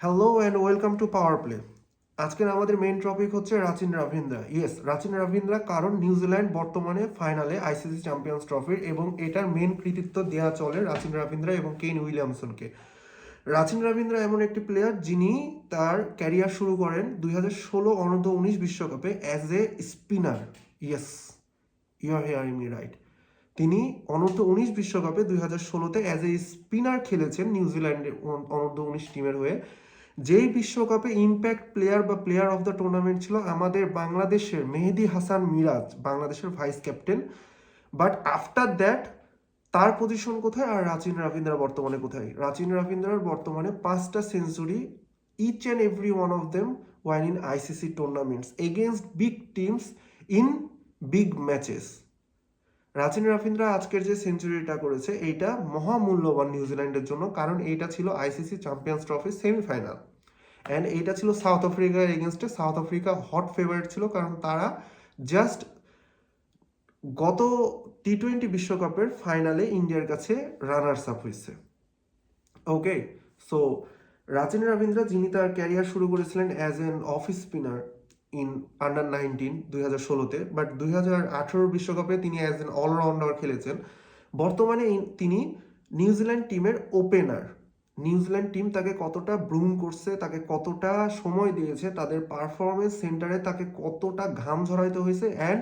Hello and welcome to power play আজকের আমাদের main topic হচ্ছে রাচিন রাভিন্দ্রা। ইয়েস রাচিন রাভিন্দ্রা কারণ নিউজিল্যান্ড বর্তমানে ফাইনালে আইসিসি চ্যাম্পিয়ন্স ট্রফির এবং এটার মেন কৃতিত্ব দেওয়া চলে রাচিন রাভিন্দ্রা এবং কেন উইলিয়ামসনকে রাচিন রাভিন্দ্রা এমন একটি প্লেয়ার যিনি তার ক্যারিয়ার শুরু করেন দুই হাজার ষোলো অনূর্ধ্ব উনিশ বিশ্বকাপে as a spinner yes you are hearing me right তিনি অনূর্ধ্ব উনিশ বিশ্বকাপে দুই হাজার ষোলোতে অ্যাজ এ স্পিনার খেলেছেন নিউজিল্যান্ডের অন- অনূর্ধ্ব উনিশ টিমের হয়ে। যেই বিশ্বকাপে ইম্প্যাক্ট প্লেয়ার বা প্লেয়ার অফ দ্য টুর্নামেন্ট ছিল আমাদের বাংলাদেশের মেহেদি হাসান মিরাজ, বাংলাদেশের vice captain but after that তার পজিশন কোথায় আর রাচিন রাভিন্দ্রা বর্তমানে কোথায়? রাচিন রাভিন্দ্রার বর্তমানে পাঁচটা century each and every one of them one in ICC tournaments against big teams in big matches Rachin Ravindra আজকের যে সেঞ্চুরিটা করেছে, এইটা মহামূল্যবান নিউজিল্যান্ডের জন্য, কারণ এইটা ছিল আইসিসি চ্যাম্পিয়ন্স ট্রফির সেমিফাইনাল। অ্যান্ড এইটা ছিল সাউথ আফ্রিকার এগেনস্টে সাউথ আফ্রিকা হট ফেভারিট ছিল, কারণ তারা জাস্ট গত টি টোয়েন্টি বিশ্বকাপের ফাইনালে ইন্ডিয়ার কাছে রানার্স আপ হয়েছে। ওকে সো রাচিন রবীন্দ্র যিনি তার ক্যারিয়ার শুরু করেছিলেন as an off spinner in under nineteen দুই হাজার ষোলোতে বাট দুই হাজার আঠেরো বিশ্বকাপে তিনি অ্যাজ এন অলরাউন্ডার খেলেছেন। বর্তমানে তিনি নিউজিল্যান্ড টিমের ওপেনার নিউজিল্যান্ড টিম তাকে কতটা ব্রুম করছে, তাকে কতটা সময় দিয়েছে, তাদের পারফরমেন্স সেন্টারে তাকে কতটা ঘাম ঝরাইতে হয়েছে অ্যান্ড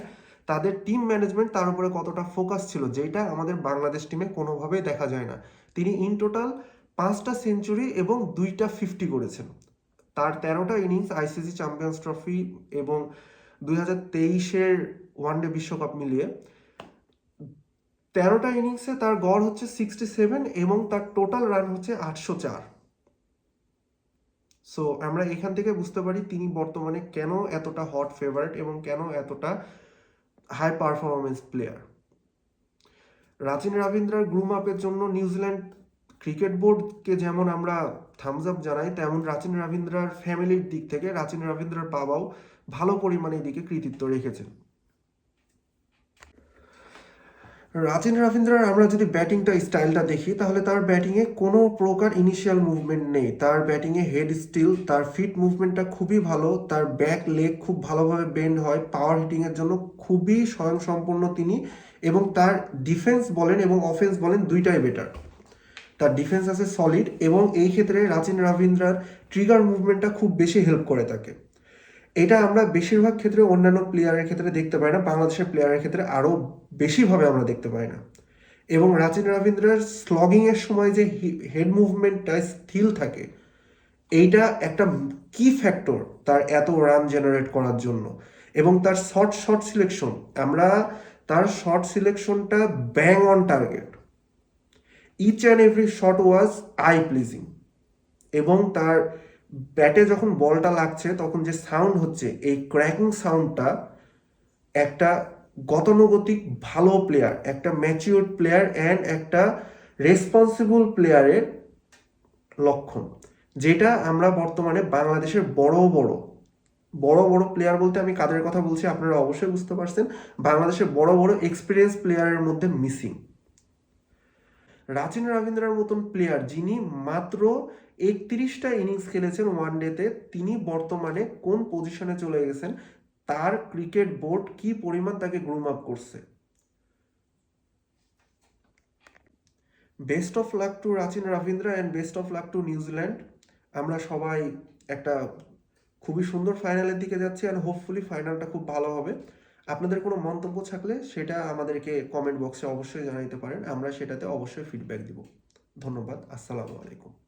তাদের টিম ম্যানেজমেন্ট তার উপরে কতটা ফোকাস ছিল, যেটা আমাদের বাংলাদেশ টিমে কোনোভাবেই দেখা যায় না। তিনি ইন টোটাল পাঁচটা সেঞ্চুরি এবং দুইটা ফিফটি করেছেন। তার তেরোটা ইনিংস আইসিসি চ্যাম্পিয়ন্স ট্রফি এবং দুই হাজার তেইশের ওয়ানডে বিশ্বকাপ মিলিয়ে তেরোটা ইনিংসে তার গড় হচ্ছে সিক্সটি সেভেন এবং তার টোটাল রান হচ্ছে আটশো চার। সো আমরা এখান থেকে বুঝতে পারি তিনি বর্তমানে কেন এতটা হট ফেভারিট এবং কেন এতটা হাই পারফরমেন্স প্লেয়ার রাচিন রাবিন্দ্রার গ্রুম আপের জন্য নিউজিল্যান্ড ক্রিকেট বোর্ডকে যেমন আমরা থামস আপ জানাই, তেমন রাচিন রবীন্দ্রার ফ্যামিলির দিক থেকে রাচিন রবীন্দ্রার বাবাও ভালো পরিমাণে এদিকে কৃতিত্ব রেখেছেন। রাচিন রবীন্দ্রার আমরা যদি ব্যাটিংটা স্টাইলটা দেখি, তাহলে তার ব্যাটিংয়ে কোনো প্রকার ইনিশিয়াল মুভমেন্ট নেই। তার ব্যাটিংয়ে হেড স্টিল তার ফিট মুভমেন্টটা খুবই ভালো, তার ব্যাক লেগ খুব ভালোভাবে বেন্ড হয় পাওয়ার হিটিংয়ের জন্য খুবই স্বয়ংসম্পূর্ণ তিনি এবং তার ডিফেন্স বলেন এবং অফেন্স বলেন দুইটাই বেটার তার ডিফেন্স আছে সলিড এবং এই ক্ষেত্রে রাচিন রবীন্দ্রার ট্রিগার মুভমেন্টটা খুব বেশি হেল্প করে তাকে। এটা আমরা বেশিরভাগ ক্ষেত্রে অন্যান্য প্লেয়ারের ক্ষেত্রে দেখতে পাই না, বাংলাদেশের প্লেয়ারের ক্ষেত্রে আরও বেশিভাবে আমরা দেখতে পাই না। এবং রাচিন রবীন্দ্রার স্লগিংয়ের সময় যে হেড মুভমেন্টটা স্থিল থাকে, এইটা একটা কি ফ্যাক্টর তার এত রান জেনারেট করার জন্য। এবং তার শর্ট শর্ট সিলেকশন আমরা তার short সিলেকশনটা bang on target each and every shot was eye pleasing এবং তার ব্যাটে যখন বলটা লাগছে, তখন যে সাউন্ড হচ্ছে, এই ক্র্যাকিং সাউন্ডটা একটা গতানুগতিক ভালো প্লেয়ার একটা ম্যাচিওর প্লেয়ার অ্যান্ড একটা রেসপন্সিবল প্লেয়ারের লক্ষণ, যেটা আমরা বর্তমানে বাংলাদেশের বড় বড় বড় বড় প্লেয়ার বলতে আমি কাদের কথা বলছি আপনারা অবশ্যই বুঝতে পারছেন, বাংলাদেশের বড় বড় এক্সপিরিয়েন্স প্লেয়ারের মধ্যে মিসিং রাচিন রবীন্দ্রার মতন প্লেয়ার যিনি মাত্র একত্রিশটা ইনিংস খেলেছেন ওয়ান ডেতে তিনি বর্তমানে কোন পজিশনে চলে গেছেন, তার ক্রিকেট বোর্ড কি পরিমাণ তাকে গ্রুম আপ করছে? Best of luck to Rachin Ravindra and best of luck to New Zealand আমরা সবাই একটা খুবই সুন্দর ফাইনালের দিকে যাচ্ছি আর হোপফুলি ফাইনালটা খুব ভালো হবে। আপনাদের কোনো মন্তব্য থাকলে সেটা আমাদেরকে কমেন্ট বক্সে অবশ্যই জানাইতে পারেন, আমরা সেটাতে অবশ্যই ফিডব্যাক দিব। ধন্যবাদ, আসসালামু আলাইকুম।